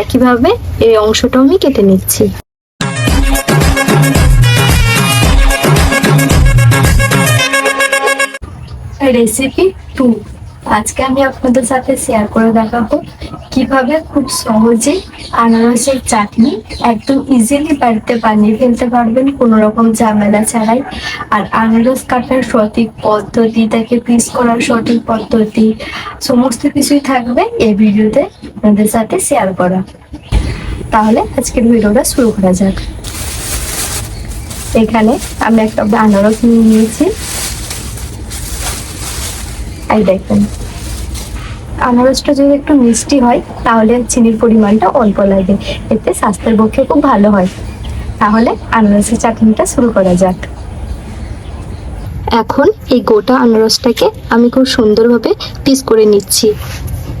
একইভাবে এই অংশটাও আমি কেটে নিচ্ছি। রেসিপি টু আজকে আমি আপনাদের সাথে শেয়ার করে দেখাবো কীভাবে খুব সহজে আনারসের চাটনি একদম ইজিলি বাড়িতে বানিয়ে ফেলতে পারবেন, কোনো রকম ঝামেলা ছাড়াই। আর আনারস কাটার সঠিক পদ্ধতি, তাকে পিস করার সঠিক পদ্ধতি, সমস্ত কিছুই থাকবে এই ভিডিওতে আপনাদের সাথে শেয়ার করা। তাহলে আজকের ভিডিওটা শুরু করা যাক। এখানে আমি একটা আনারস নিয়ে নিয়েছি। এই দেখুন। আনারসটা যদি একটু মিষ্টি হয়, তাহলে চিনির পরিমাণটা অল্প লাগে এতে স্বাস্থ্যের পক্ষে খুব ভালো হয়। তাহলে আনারসের চাটনিটা শুরু করা যাক। এখন এই গোটা আনারসটাকে আমি খুব সুন্দরভাবে পিস করে নিচ্ছি।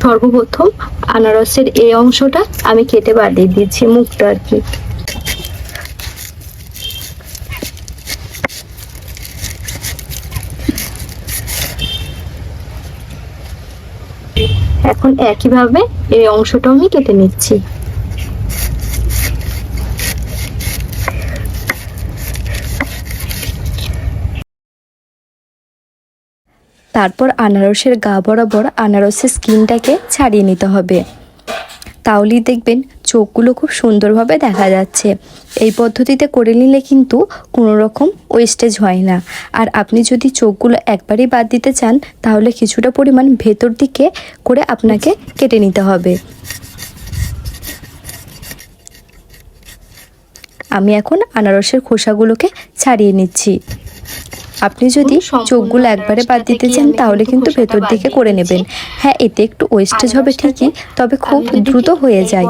সর্বপ্রথম আনারসের এই অংশটা আমি কেটে বাদ দিয়ে দিয়েছি মুখটা আর কি। এখন একইভাবে এই অংশটাও আমি কেটে নিচ্ছি। তারপর আনারসের গা বরাবর আনারসের স্কিনটাকে ছাড়িয়ে নিতে হবে। তাহলেই দেখবেন চোখগুলো খুব সুন্দরভাবে দেখা যাচ্ছে। এই পদ্ধতিতে করে নিলে কিন্তু কোনো রকম ওয়েস্টেজ হয় না। আর আপনি যদি চোখগুলো একবারই বাদ দিতে চান, তাহলে কিছুটা পরিমাণ ভেতর দিকে করে আপনাকে কেটে নিতে হবে। আমি এখন আনারসের খোসাগুলোকে ছাড়িয়ে নিচ্ছি। আপনি যদি চোখগুলো একবারে বাদ দিতে চান তাহলে কিন্তু ভেতর দিকে করে নেবেন। হ্যাঁ এতে একটু ওয়েস্টেজ হবে ঠিকই তবে খুব দ্রুত হয়ে যায়।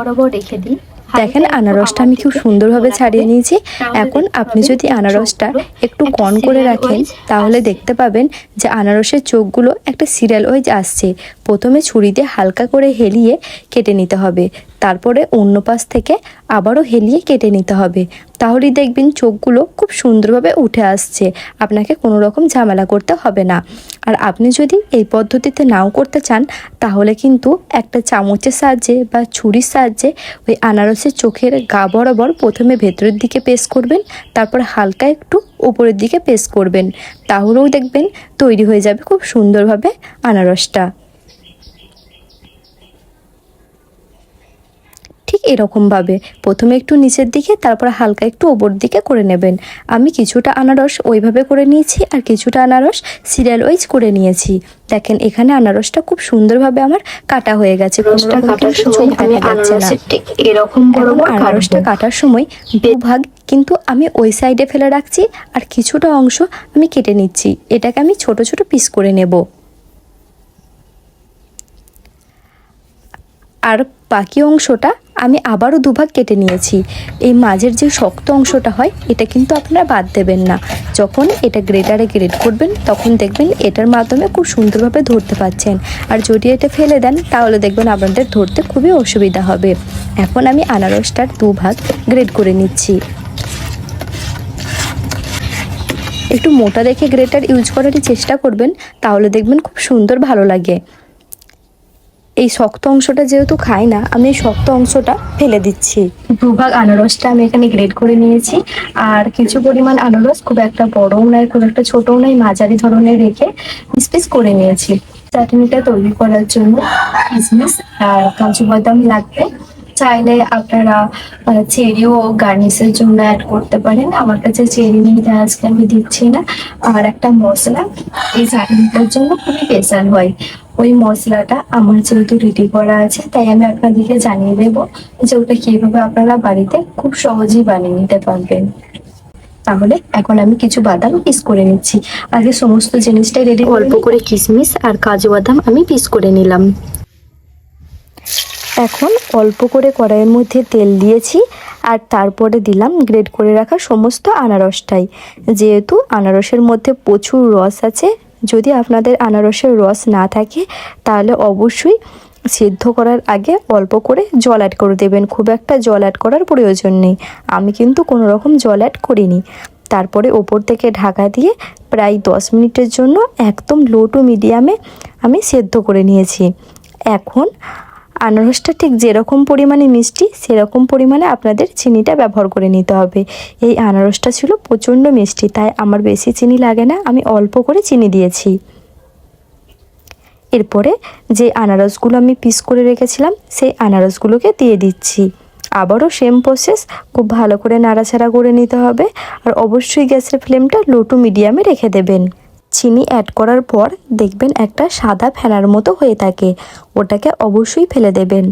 দেখেন আনারসটা আমি খুব সুন্দরভাবে ছাড়িয়ে নিয়েছি। এখন আপনি যদি আনারসটা একটু কন করে রাখেন তাহলে দেখতে পাবেন যে আনারসের চোখগুলো একটা সিরিয়াল ওয়েজ আসছে। প্রথমে ছুরি দিয়ে হালকা করে হেলিয়ে কেটে নিতে হবে। তারপরে অন্য পাশ থেকে আবারও হেলিয়ে কেটে নিতে হবে। তাহলেই দেখবেন চোখগুলো খুব সুন্দরভাবে উঠে আসছে। আপনাকে কোনো রকম ঝামেলা করতে হবে না। আর আপনি যদি এই পদ্ধতিতে নাও করতে চান, তাহলে কিন্তু একটা চামচের সাহায্যে বা ছুরির সাহায্যে ওই আনারসের চোখের গা বরাবর প্রথমে ভেতরের দিকে পেস্ট করবেন, তারপর হালকা একটু উপরের দিকে পেস্ট করবেন। তাহলেও দেখবেন তৈরি হয়ে যাবে খুব সুন্দরভাবে আনারসটা। এরকমভাবে। প্রথমে একটু নিচের দিকে তারপর হালকা একটু ওপর দিকে করে নেবেন। আমি কিছুটা আনারস ওইভাবে করে নিয়েছি আর কিছুটা আনারস সিরিয়াল ওয়াইজ করে নিয়েছি। দেখেন এখানে আনারসটা খুব সুন্দরভাবে আমার কাটা হয়ে গেছে। এরকম আনারসটা কাটার সময় দুভাগ কিন্তু আমি ওই সাইডে ফেলে রাখছি আর কিছুটা অংশ আমি কেটে নিচ্ছি। এটাকে আমি ছোট ছোট পিস করে নেব। আর বাকি অংশটা আমি আবারও দুভাগ কেটে নিয়েছি। এই মাঝের যে শক্ত অংশটা হয়, এটা কিন্তু আপনারা বাদ দেবেন না। যখন এটা গ্রেটারে গ্রেট করবেন, তখন দেখবেন এটার মাধ্যমে খুব সুন্দরভাবে ধরতে পাচ্ছেন। আর যদি এটা ফেলে দেন, তাহলে দেখবেন আপনাদের ধরতে খুবই অসুবিধা হবে। এখন আমি আনারসটার দুভাগ গ্রেড করে নিচ্ছি। একটু মোটা দেখে গ্রেটার ইউজ করারই চেষ্টা করবেন, তাহলে দেখবেন খুব সুন্দর ভালো লাগে। এই শক্ত অংশটা যেহেতু খাই না, আমি এই শক্ত অংশটা ফেলে দিচ্ছি। দুভাগ আনারসটা আমি এখানে গ্রেড করে নিয়েছি। আর কিছু পরিমাণ আনারস, খুব একটা বড়ও নয় খুব একটা ছোটও নয় মাঝারি ধরনের রেখে পিস পিস করে নিয়েছি। চাটনিটা তৈরি করার জন্য কিসমিস আর কাজু বাদাম লাগবে। চাইলে আপনারা চেরি চেরিও গার্নিশের জন্য অ্যাড করতে পারেন। আমার কাছে চেরি নেই তাই আজকে আমি দিচ্ছি না। আর একটা মশলা এই চাটনিটার জন্য খুবই স্পেশাল হয়। ওই মশলাটা আমার যেহেতু রেডি করা আছে তাই আমি আপনাদেরকে জানিয়ে দেব যে ওটা কীভাবে আপনারা বাড়িতে খুব সহজেই বানিয়ে নিতে পারবেন। তাহলে এখন আমি কিছু বাদাম পিস করে নিচ্ছি। আগে সমস্ত জিনিসটাই রেডি অল্প করে কিশমিশ আর কাজু বাদাম আমি পিস করে নিলাম। এখন অল্প করে কড়াইয়ের মধ্যে তেল দিয়েছি আর তারপরে দিলাম গ্রেড করে রাখা সমস্ত আনারসটাই। যেহেতু আনারসের মধ্যে প্রচুর রস আছে, যদি আপনাদের আনারসের রস না থাকে, তাহলে অবশ্যই সিদ্ধ করার আগে অল্প করে জল অ্যাড করে দেবেন। খুব একটা জল অ্যাড করার প্রয়োজন নেই। আমি কিন্তু কোনো রকম জল অ্যাড করিনি। তারপরে ওপর থেকে ঢাকা দিয়ে প্রায় দশ মিনিটের জন্য একদম লো টু মিডিয়ামে আমি সেদ্ধ করে নিয়েছি। এখন আনারসটা ঠিক যেরকম পরিমাণে মিষ্টি, সেরকম পরিমাণে আপনাদের চিনিটা ব্যবহার করে নিতে হবে। এই আনারসটা ছিল প্রচণ্ড মিষ্টি, তাই আমার বেশি চিনি লাগে না, আমি অল্প করে চিনি দিয়েছি। এরপরে যে আনারসগুলো আমি পিস করে রেখেছিলাম, সেই আনারসগুলোকে দিয়ে দিচ্ছি। আবারও সেম প্রসেস খুব ভালো করে নাড়াচাড়া করে নিতে হবে। আর অবশ্যই গ্যাসের ফ্লেমটা লো টু মিডিয়ামে রেখে দেবেন। চিনি অ্যাড করার পর দেখবেন একটা সাদা ফেনার মতো হয়ে থাকে। ওটাকে অবশ্যই ফেলে দেবেন।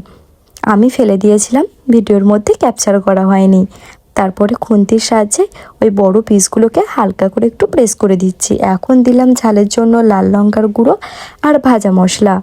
আমি ফেলে দিয়েছিলাম, ভিডিওর মধ্যে ক্যাপচার করা হয়নি। তারপরে খুন্তির সাহায্যে ওই বড় পিসগুলোকে হালকা করে একটু প্রেস করে দিচ্ছি। এখন দিলাম ঝালের জন্য লাল লঙ্কার গুঁড়ো আর ভাজা মশলা।